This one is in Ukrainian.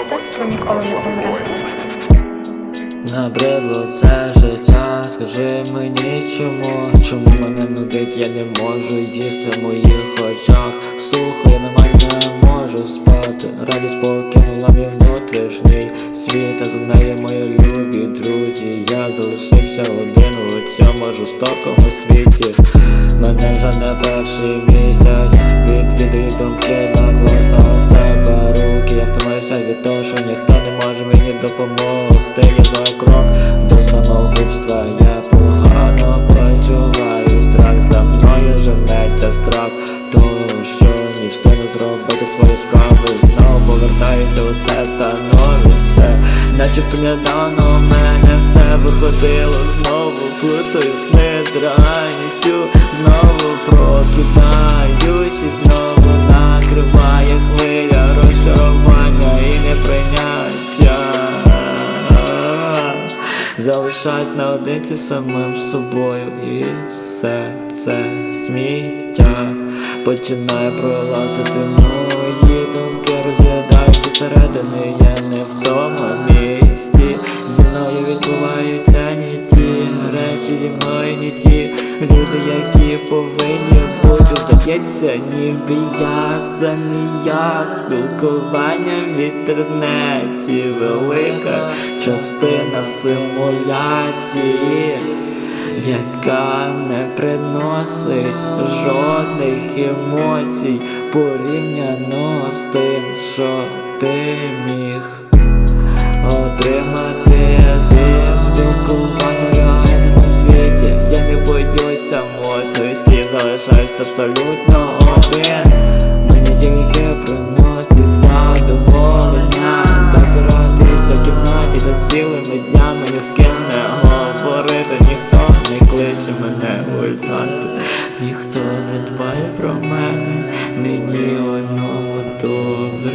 Мистецтво ніколи не помре. Набридло це життя, скажи мені чому, чому мене нудить, я не можу їсти в моїх очах. Сухо, я нормально не можу спати. Радість покинула мій внутрішній світ, а за нею мої любі друзі. Я залишився один у цьому жорстокому світі. Мене вже не перший місяць. Відвідую думки Втомився від того, що ніхто не може мені допомогти. Я за крок до самогубства. Я погано почуваю страх. За мною женеться страх. Того, що не встигну зробити свої справи. Знову повертаюся у це становище. Начебто недавно у мене все виходило. Знову плутаю сни з реальністю. Залишаюсь наодинці самим собою і все це сміття починає пролазити мої думки, розглядаються середини, я не в тому місці. Зі мною ті речі, зі мною не ті люди, які повинні бути. Здається, ніби я не я спілкування в інтернеті, велика частина симуляції яка не приносить жодних емоцій порівняно з тим, що ти міг отримати залишаюсь абсолютно один. Мені тільки приносить задоволення. Забиратися в кімнаті та цілими днями ні з ким не говорити. Ніхто не кличе мене гуляти Ніхто не дбає про мене. Мені одному тут